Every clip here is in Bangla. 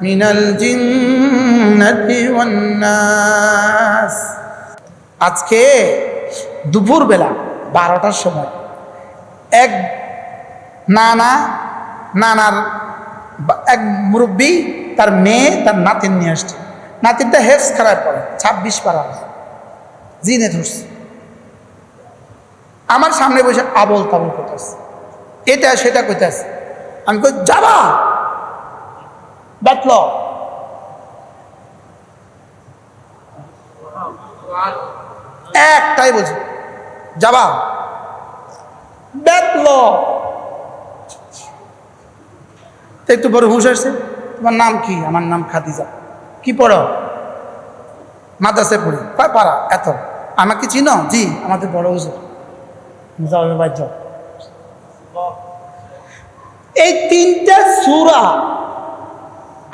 من الجنة والناس আজকে দুপুরবেলা বারোটার সময় এক নানা নানার বা- এক মুরব্বী তার মেয়ে তার নাতিন নিয়ে আসছে নাতিনটা হেফস খারাপ পড়ে ছাব্বিশ পারা জিনে ধরছে আমার সামনে বসে আবল তাবল করতেছে এটা সেটা কইতেছে আমি কই যাবা বেতল একটাই বলছি যাবা। বেতল তো একটু বড় হুঁশ আসছে। তোমার নাম কি? আমার নাম খাদিজা। কি পড়ো? মাদ্রাসায় পড়ি। কয় পারা? এত। আমাকে চিনো? জি, আমাদের বড় হুজুর। যাও। এই তিনটা সুরা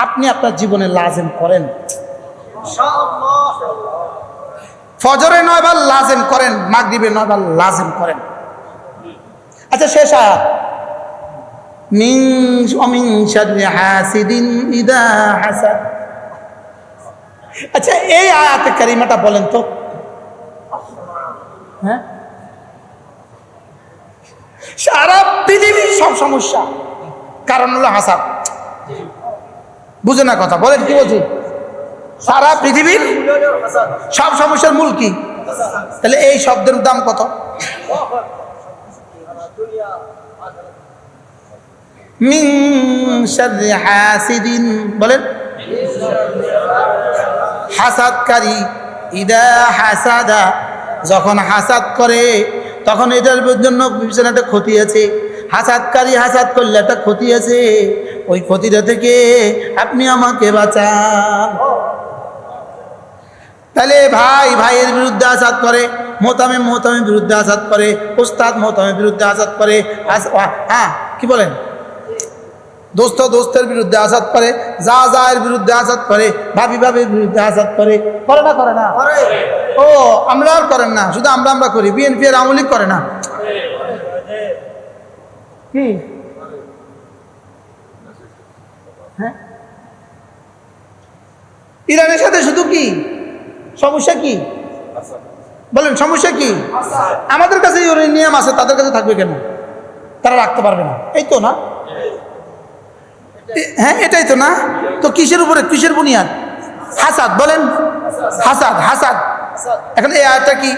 আপনি আপনার জীবনে লাজেম করেন? ফজরে নয়বার লাজেম করেন, মাগরিবে নয়বার লাজেম করেন। আচ্ছা শেষ আয়াত। আচ্ছা এই আয়াতে কারিমাটা বলেন তো। হ্যাঁ? সারা পৃথিবীর সব সমস্যা। কারণ হলো হাসাদ বুঝে না কথা, বলেন কি বলছি সারা পৃথিবীর সব সমস্যার মূল কি? তাহলে এই শব্দের দাম কত? বলেন। হাসাদকারী, ইদা হাসাদা, যখন হাসাদ করে তখন এটার জন্য বিবেচনা একটা ক্ষতি আছে। হাসাতকারী হাসাত করলে একটা ক্ষতি আছে। ওই ক্ষতিটা থেকে আপনি আমাকে বাঁচান। তাহলে ভাই, ভাইয়ের বিরুদ্ধে আসাদ করে, মোতামে মোতামের বিরুদ্ধে আসাদ করে ওস্তাদ মোতামের বিরুদ্ধে আসাদ করে হ্যাঁ কি বলেন? দোস্ত দোস্তের বিরুদ্ধে আসাদ করে যা যা এর বিরুদ্ধে আসাদ করে ভাবি ভাবির বিরুদ্ধে আসাদ করে করে না করে না? ও আমরা আর করেন না শুধু আমরা আমরা করি বিএনপি এর আওয়ামী করে না। কি? হ্যাঁ? ইরানের সাথে শুধু কি? সমস্যা কি? বলেন সমস্যা কি? আমাদের কাছে ইউরেনিয়াম আছে তাদের কাছে থাকবে কেন? তারা রাখতে পারবে না। এই তো না? হ্যাঁ এটাই তো না? তো কিসের উপরে? কিসের বুনিয়াদ? হাসাদ, বলেন। হাসাদ হাসাদ। এখন এই আয়টা কি?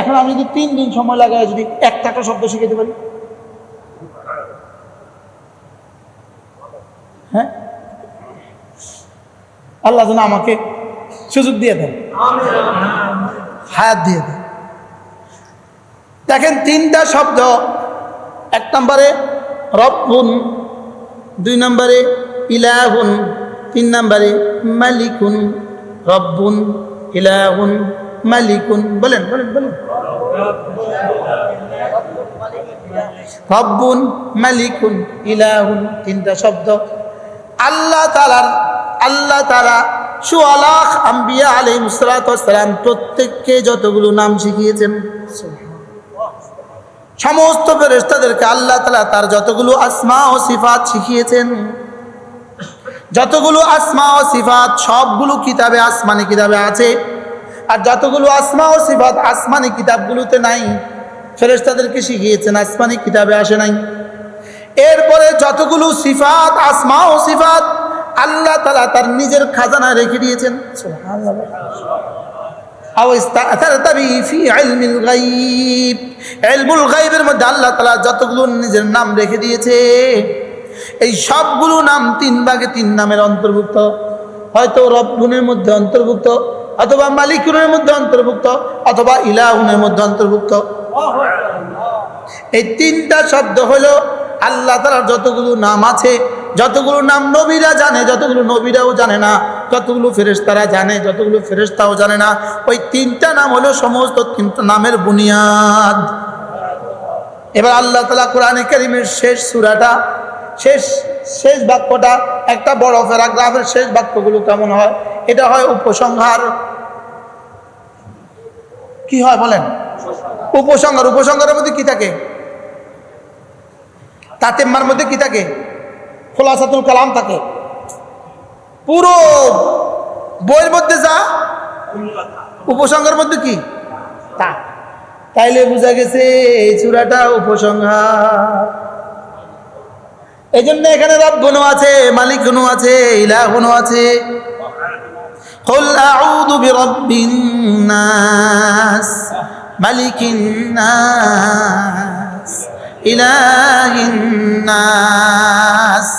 এখন আমি যদি তিন দিন সময় লাগায় যদি একটা একটা শব্দ শিখাতে পারি? হ্যাঁ? আল্লাহ যেন আমাকে সুযোগ দিয়ে দেন। হায়াত দিয়ে দেন। দেখেন তিনটা শব্দ, এক নম্বরে রব্বুন, দুই নম্বরে ইলাহুন, তিন নম্বরে মালিকুন, রব্বুন, ইলাহুন, মালিকুন, বলেন বলেন বলেন। রব্বুন, মালিকুন, ইলাহুন, তিনটা শব্দ। আল্লাহ তালার আল্লাহ তারা সুয়ালাখ আম্বিয়া আলী মুসালাম প্রত্যেককে যতগুলো নাম শিখিয়েছেন। সমস্ত ফেরেস্তাদেরকে আল্লাহ তালা তার যতগুলো আসমা ও সিফাত শিখিয়েছেন। যতগুলো আসমা ও সিফাত সবগুলো কিতাবে আসমানি কিতাবে আছে। আর যতগুলো আসমা ও সিফাত আসমানি কিতাবগুলোতে নাই ফেরেস্তাদেরকে শিখিয়েছেন, আসমানি কিতাবে আসে নাই। এরপরে যতগুলো সিফাত, আসমা ও সিফাত আল্লাহ তালা তার নিজের খাজানায় রেখে দিয়েছেন। আল্লাহ তাআলা যতগুলো নিজের নাম রেখে দিয়েছে, এই সবগুলো নাম তিন ভাগে তিন নামের অন্তর্ভুক্ত। হয়তো রব্বুনের মধ্যে অন্তর্ভুক্ত, অথবা মালিকুনের মধ্যে অন্তর্ভুক্ত, অথবা ইলাহুনের মধ্যে অন্তর্ভুক্ত। এই তিনটা শব্দ হলো আল্লাহ তালার যতগুলো নাম আছে যতগুলো নাম নবীরা জানে, যতগুলো নবীরাও জানে না, যতগুলো ফেরেশতারা জানে, যতগুলো ফেরেশতাও জানে না, ওই তিনটা নাম হলো সমস্ত তিনটা নামের বুনিয়াদ। এবার আল্লাহ তালা কোরআনে করিমের শেষ সুরাটা, শেষ শেষ বাক্যটা, একটা বড় প্যারাগ্রাফের শেষ বাক্যগুলো কেমন হয়? এটা হয় উপসংহার। কি হয় বলেন? উপসংহার। উপসংহারের মধ্যে কি থাকে? তাতেম্মার মধ্যে কি থাকে? খোলাসাতুল কালাম থাকে পুরো বইয়ের মধ্যে যা উপসংহারের মধ্যে কি তা তাইলে বোঝা গেছে এই চূড়াটা উপসংহার এই জন্য এখানে রব গুণ আছে মালিক গুণ আছে ইলাহ গুণ আছে قل أعوذ برب الناس ملك الناس إله الناس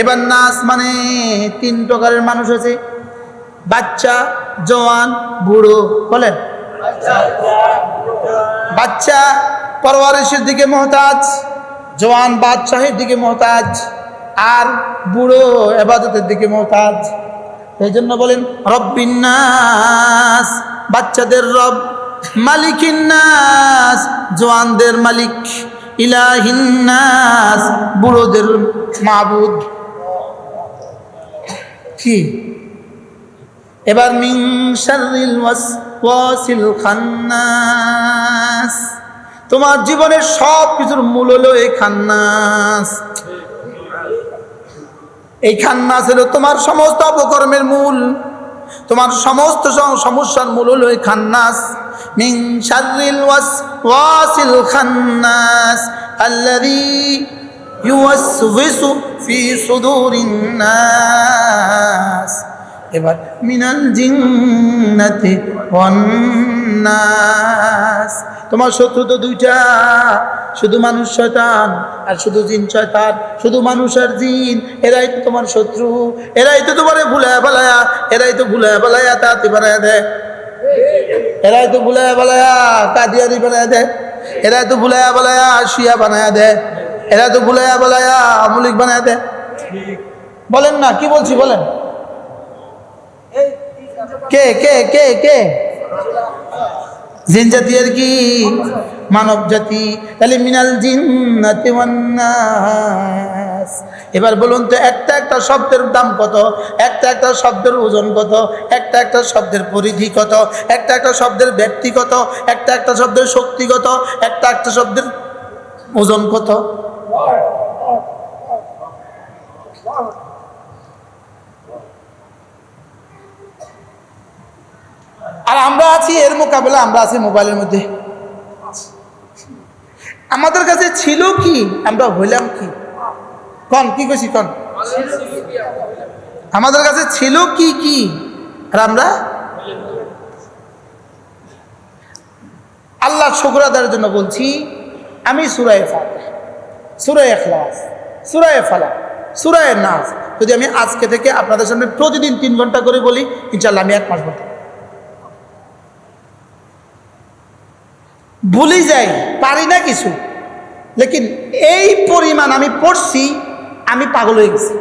এবার নাস মানে তিন প্রকারের মানুষ আছে বাচ্চা, জওয়ান, বুড়ো, বলেন। বাচ্চা পরওয়ারিশের দিকে মহতাজ, জওয়ান বাদশাহের দিকে মহতাজ, আর বুড়ো এবাদতের দিকে মহতাজ। এই জন্য বলেন রব্বিন্নাস বাচ্চাদের রব মালিকিন্নাস জওয়ানদের মালিক ইলাহিন্নাস বুড়োদের মাবুদ। কি? এবার মিন শাররিল ওয়াসওয়াসিল খান্নাস। তোমার জীবনের সব কিছুর মূল হলো এই খান্নাস। এই খান্নাস হলো তোমার সমস্ত অপকর্মের মূল। তোমার সমস্ত সমস্যার মূল হলো এই খান্নাস। মিন শাররিল ওয়াসওয়াসিল খান্নাস। আল্লাযী ইউওয়াসওয়িসু ফি সুদুরিন নাস। এবার, মিনাল জিন্নাতি ওয়ান নাস। তোমার শত্রু তো দুইটা, শুধু মানুষ শয়তান আর শুধু জিন শয়তান, শুধু মানুষ আর জিন, এরাই তো তোমার শত্রু, এরাই তো তোমারে ভুলায়া বালায়া এরাই তো ভুলায় বালায়া তাতে বানায় দেয়। এরাই তো ভুলায়া বালায়া কাদিয়ারি বানায় দেয়। এরাই তো ভুলায়া বালায়া শিয়া বানায় দেয়। এরা তো ভুলায়া বালায়া আমলিক বানায় দেয়। বলেন না, কি বলছি বলেন। কে কে কে কে? জিন জাতির কি? মানব জাতি, তাহলে মিনাল ওয়ান এবার বলুন তো, একটা একটা শব্দের দাম কত? একটা একটা শব্দের ওজন কত? একটা একটা শব্দের পরিধি কত? একটা একটা শব্দের ব্যক্তি কত? একটা একটা শব্দের শক্তি কত? একটা একটা শব্দের ওজন কত? আর আমরা আছি এর মোকাবেলা, আমরা আছি মোবাইলের মধ্যে। আমাদের কাছে ছিল কি, আমরা হইলাম কি? কন, কি কইছি কন? আমাদের কাছে ছিল কি কি? আর আমরা? আল্লাহ শুক্র আদায়ের জন্য বলছি, আমি সুরায় সুরায় এখলাস সুরায় ফালা সুরায় নাস। যদি আমি আজকে থেকে আপনাদের সামনে প্রতিদিন তিন ঘণ্টা করে বলি ইনশাল্লাহ আমি এক মাস বলতে ভুলি যাই, পারি না কিছু। লেকিন এই পরিমাণ আমি পড়ছি, আমি পাগল হয়ে গেছি।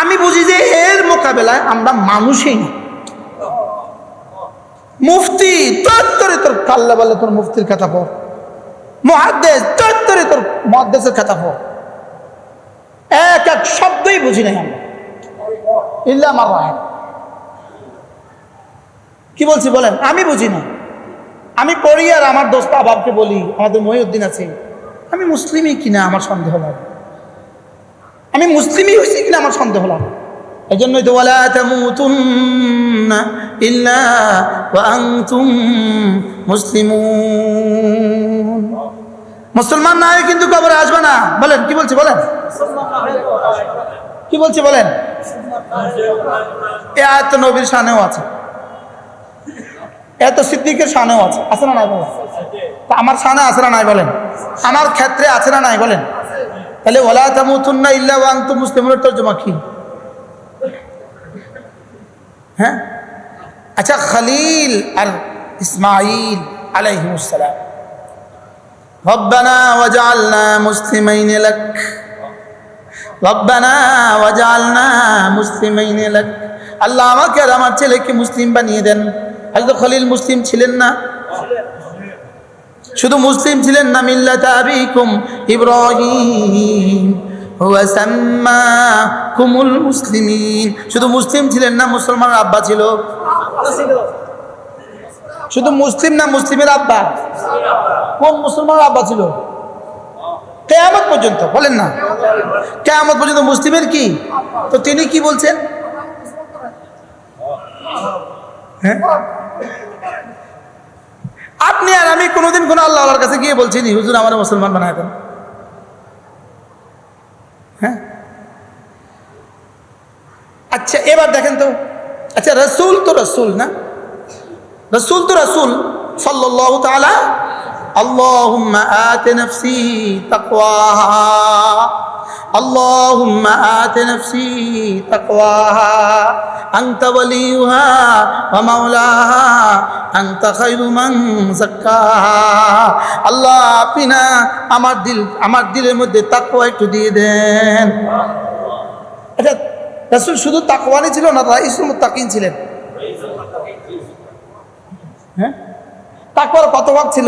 আমি বুঝি যে এর মোকাবেলায় আমরা মানুষই না। মুফতি, তোর তোর কাল্লা বলে তোর মুফতির কথা পড় মহাদ্দেশ তোর তোর মহাদ্দেশের কথা পড় এক এক শব্দই বুঝি নাই আমরা। ইল্লা কি বলছি বলেন? আমি বুঝি না। আমি পড়ি আর আমার দোস্ত আবাবকে বলি, আমাদের মহিউদ্দিন আছে। আমি মুসলিমই কিনা আমার সন্দেহ লাগে আমি মুসলিমই হয়েছি কিনা আমার সন্দেহ লাগে এই জন্যই তো বলা ইল্লা মুসলিমুন। মুসলমান না হয়ে কিন্তু কবরে আসবে না। বলেন, কি বলছি, বলেন? কি বলছি, বলেন? এ আয়াত নবীর শানেও আছে। এত সিদ্দিকের শানেও আছে। আছে না নাই বলেন? আমার সানে আছে না নাই বলেন? আমার ক্ষেত্রে আছে না নাই বলেন? তাহলে ওলা তামুতুন্না ইল্লা ওয়া আনতুম মুসলিমুনের তর্জমা কি? হ্যাঁ? আচ্ছা খালিল আর ইসমাইল আলাইহিমুসালাম ربنا وجعلنا مسلمين لك রব্বানা ওয়াজআলনা মুসলিমাইন লাক আল্লাহ আমাকে আর আমার ছেলেকে মুসলিম বানিয়ে দেন হযরত খলিল মুসলিম ছিলেন না শুধু মুসলিম ছিলেন না মিল্লাত আবিকুম ইব্রাহিম হুয়া সাম্মাকুমুল মুসলিমিন শুধু মুসলিম ছিলেন না মুসলমানের আব্বা ছিল শুধু মুসলিম না মুসলিমের আব্বা কোন মুসলমানের আব্বা ছিল? কেয়ামত পর্যন্ত, বলেন না। কেয়ামত পর্যন্ত মুসলিমের কি? তো তিনি কি বলছেন? হ্যাঁ? আপনি আর আমি কোনোদিন কোনো আল্লাহ আল্লাহর কাছে গিয়ে বলছি নি হুজুর আমার মুসলমান বানায় হ্যাঁ? আচ্ছা এবার দেখেন তো। আচ্ছা রসুল তো রসুল না? রসুল তো রসুল সাল্লাহ তালা اللهم آت نفسي تقواها اللهم آت نفسي تقواها أنت وليها ومولاها أنت خير من زكاها আল্লাহ আপনি না আমার দিল আমার দিলের মধ্যে তাকওয়া একটু দিয়ে দেন আচ্ছা রাসূল শুধু তাকওয়ানি ছিল না রাইসুল মুত্তাকিন ছিলেন হ্যাঁ তাকওয়ার কত ভাগ ছিল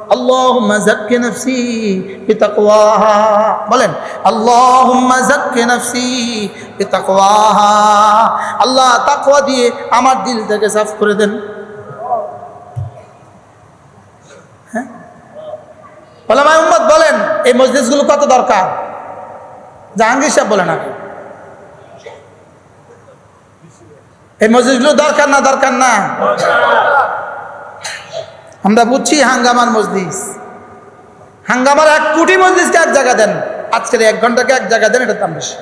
আল্লাহুম্মা যাক্কি নাফসি বলেন আল্লাহ তাকওয়া দিয়ে আমার দিলটাকে সাফ করে দেন। হ্যাঁ? বলেন, এই মসজিদগুলো কত দরকার? জাহাঙ্গীর সাহেব বলেন আগে। এই মসজিদগুলো দরকার না দরকার না? আমরা বুঝছি হাঙ্গামার মসজিদ হাঙ্গামার এক কোটি মসজিদকে এক জায়গা দেন? আজকের এক ঘন্টাকে এক জায়গা দেন? এটা দাম বেশি।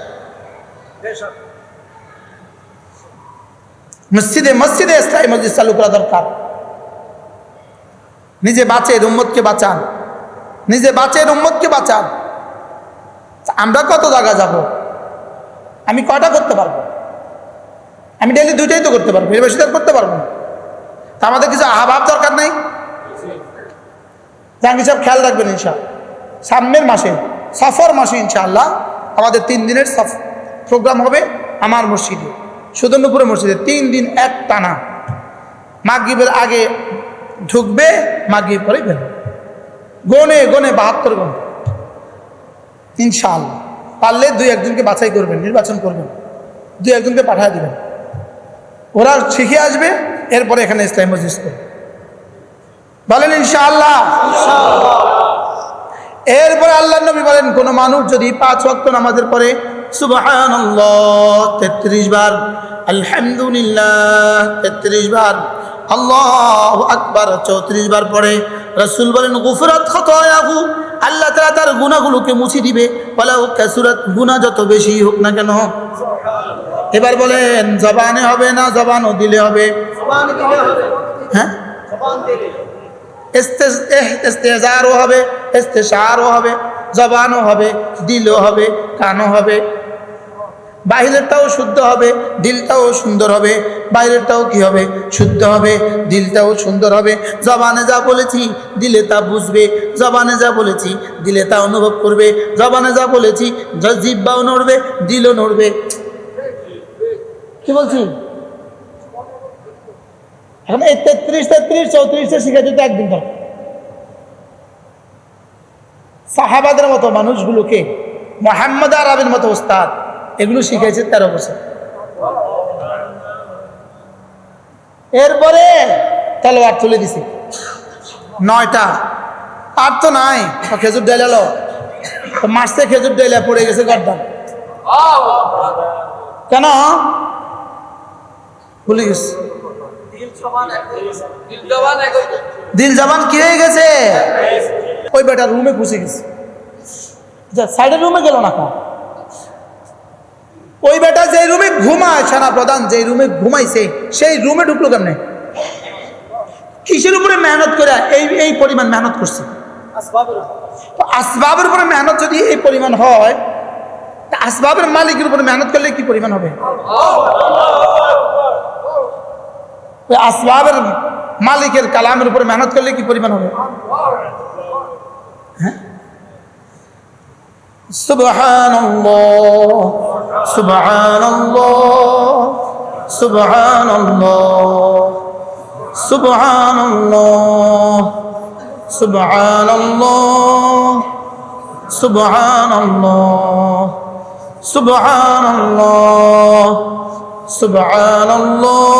মসজিদে মসজিদে স্থায়ী মসজিদ চালু করা দরকার। নিজে বাঁচে উম্মতকে বাঁচান। নিজে বাঁচে উম্মতকে বাঁচান। আমরা কত জায়গা যাব? আমি কয়টা করতে পারব? আমি ডেলি দুইটাই তো করতে পারব, এর বেশি করতে পারব না। তা আমাদের কিছু আভাব দরকার নেই? জাহাঙ্গীর সাহেব খেয়াল রাখবেন ইনশা সামনের মাসে, সফর মাসে ইনশাআল্লাহ আমাদের তিন দিনের প্রোগ্রাম হবে আমার মসজিদে সুদর্ণপুরে মসজিদে। তিন দিন এক টানা। মাগরীবের আগে ঢুকবে মাগরীব পরে বেরোবে গনে গনে বাহাত্তর গণ ইনশাআল্লাহ। পারলে দুই একজনকে বাছাই করবেন, নির্বাচন করবেন। দুই একজনকে পাঠিয়ে দেবেন। ওরা শিখে আসবে, এরপরে এখানে ইসলাম মসজিদ করবে। বলেন ইনশাআল্লাহ। এরপরে আল্লাহ নবী বলেন কোন মানুষ যদি পাঁচ ওয়াক্ত নামাজের পরে সুবহানাল্লাহ তেত্রিশ বার আলহামদুলিল্লাহ তেত্রিশ বার আল্লাহ আকবার চৌত্রিশ বার পরে রসুল বলেন গুফরাত খতয়াহু আল্লাহ তাআলা তার গুনাহগুলোকে মুছে দিবে। ওয়ালাউ কাসুরাত গুনাহ যত বেশি হোক না কেন। এবার বলেন জবানে হবে না জবানও দিলে হবে? হ্যাঁ? ইস্তেজারও হবে, ইস্তেশারও হবে, জবানও হবে, দিলও হবে, কানও হবে। বাহিরেরটাও শুদ্ধ হবে, দিলটাও সুন্দর হবে। বাইরেরটাও কি হবে? শুদ্ধ হবে, দিলটাও সুন্দর হবে। জবানে যা বলেছি, দিলে তা বুঝবে। জবানে যা বলেছি, দিলে তা অনুভব করবে। জবানে যা বলেছি জিব্বাও নড়বে, দিলও নড়বে। কি বলছি? এখন এই তেত্রিশ তেত্রিশ চৌত্রিশটা শিখে যেতে একদিন দরকার সাহাবাদের মতো মানুষগুলোকে, মোহাম্মদ আরবের মতো ওস্তাদ এগুলো শিখেছে তেরো বছর। এরপরে তলোয়ার তুলে দিছে। নয়টা। আর তো নাই। খেজুর ডাইলালো তো মাসে খেজুর ডাইলা পড়ে গেছে গর্দান। কেন? ভুলে গেছে। দিল জবান কি হয়ে গেছে? ওই বেটা রুমে ঘুষে গেছে। সাইডের রুমে গেল না কেন ওই বেটা যে রুমে ঘুমায়, সেনা প্রধান যে রুমে ঘুমাইছে সেই রুমে ঢুকলো কেমনে? কিসের উপরে মেহনত করে, এই এই পরিমাণ মেহনত করছে? তো আসবাবের উপরে মেহনত যদি এই পরিমাণ হয়, তা আসবাবের মালিকের উপরে মেহনত করলে কি পরিমাণ হবে? ওই আসবাবের মালিকের কালামের উপরে মেহনত করলে কি পরিমাণ হবে? হ্যাঁ? সুবহানাল্লাহ সুবহানাল্লাহ সুবহানাল্লাহ সুবহানাল্লাহ সুবহানাল্লাহ সুবহানাল্লাহ সুবহানাল্লাহ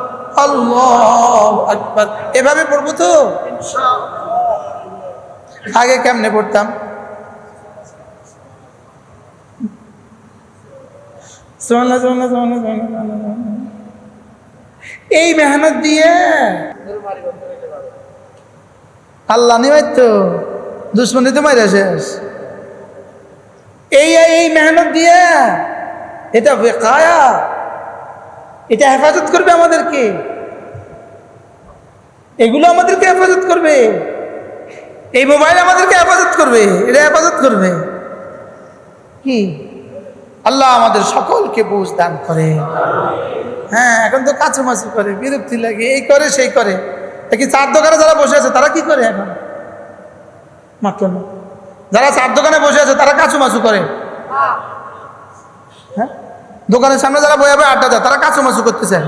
এভাবে পড়ব তো? আগে কেমনে পড়তাম? এই মেহনত দিয়ে আল্লাহ নিবাই তো দুশ্মনী তো মারা শেষ। এই এই মেহনত দিয়ে এটা বেকায়া এটা হেফাজত করবে আমাদেরকে। এগুলো আমাদেরকে হেফাজত করবে। এই মোবাইল আমাদেরকে হেফাজত করবে, এটা হেফাজত করবে। কি? আল্লাহ আমাদের সকলকে বুঝ দান করে। হ্যাঁ এখন তো কাছুমাছু করে, বিরক্তি লাগে, এই করে, সেই করে। কি চার দোকানে যারা বসে আছে, তারা কি করে এখন? মাত্র না। যারা চার দোকানে বসে আছে, তারা কাছুমাছু করে। হ্যাঁ? দোকানের সামনে যারা বয়ে বয়ে আড্ডা দেয় তারা কাছুমাছু করতেছে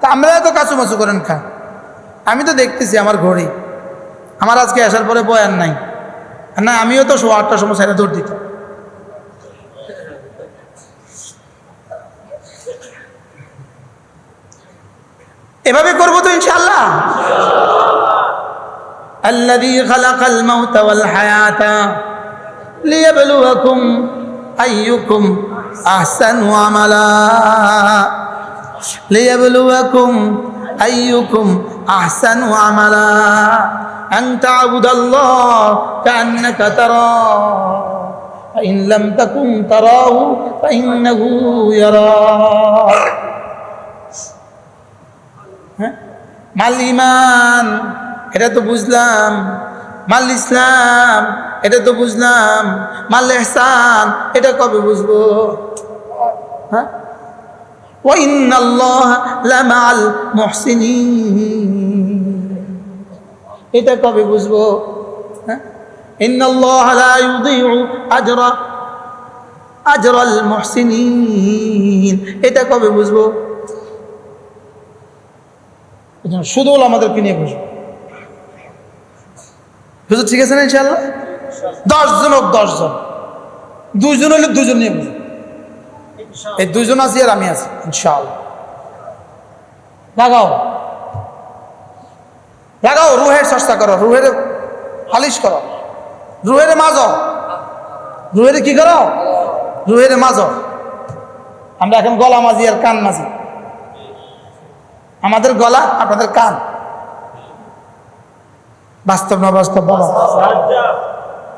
তা আমরা তো কাছুমাছু করেন খা আমি তো দেখতেছি আমার ঘড়ি আমার আজকে আসার পরে বয়ান নাই আর না আমিও তো সোয়া আটটার সময় সাইডে দৌড় দিতাম এভাবে করবো তো ইনশাল্লাহ الذي خلق الموت والحياة ليبلوكم أيكم أحسن عملا ليبلوكم أيكم أحسن عملا أن تعبد الله كأنك تراه فإن لم تكن تراه فإنه يراك হ্যাঁ? মাল ইমান এটা তো বুঝলাম মাল ইসলাম এটা তো বুঝলাম। মাল এহসান এটা কবে বুঝব? হ্যাঁ? এটা কবে বুঝব? হ্যাঁ? আজরাল মহসিনিন। এটা কবে বুঝব? শুধু আমাদেরকে নিয়ে বুঝব হুজুর ঠিক আছে না ইনশাল্লাহ দশজন হোক দশজন দুইজন হলে দুজন নিয়ে বসবো এই দুজন আছি আর আমি আছি ইনশাল্লাহ লাগাও। লাগাও, রুহের চেষ্টা করো, রুহের পালিশ করো। রুহের মাজ রুহের কি করো? রুহের মাজ আমরা এখন গলা মাঝি আর কান মাঝি আমাদের গলা, আপনাদের কান। বাস্তব না বাস্তব? বাবা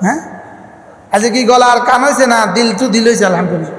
হ্যাঁ? আজকে কি গলা আর কান হয়েছে না? দিল তো দিল হয়েছে আলহামদুলিল্লাহ।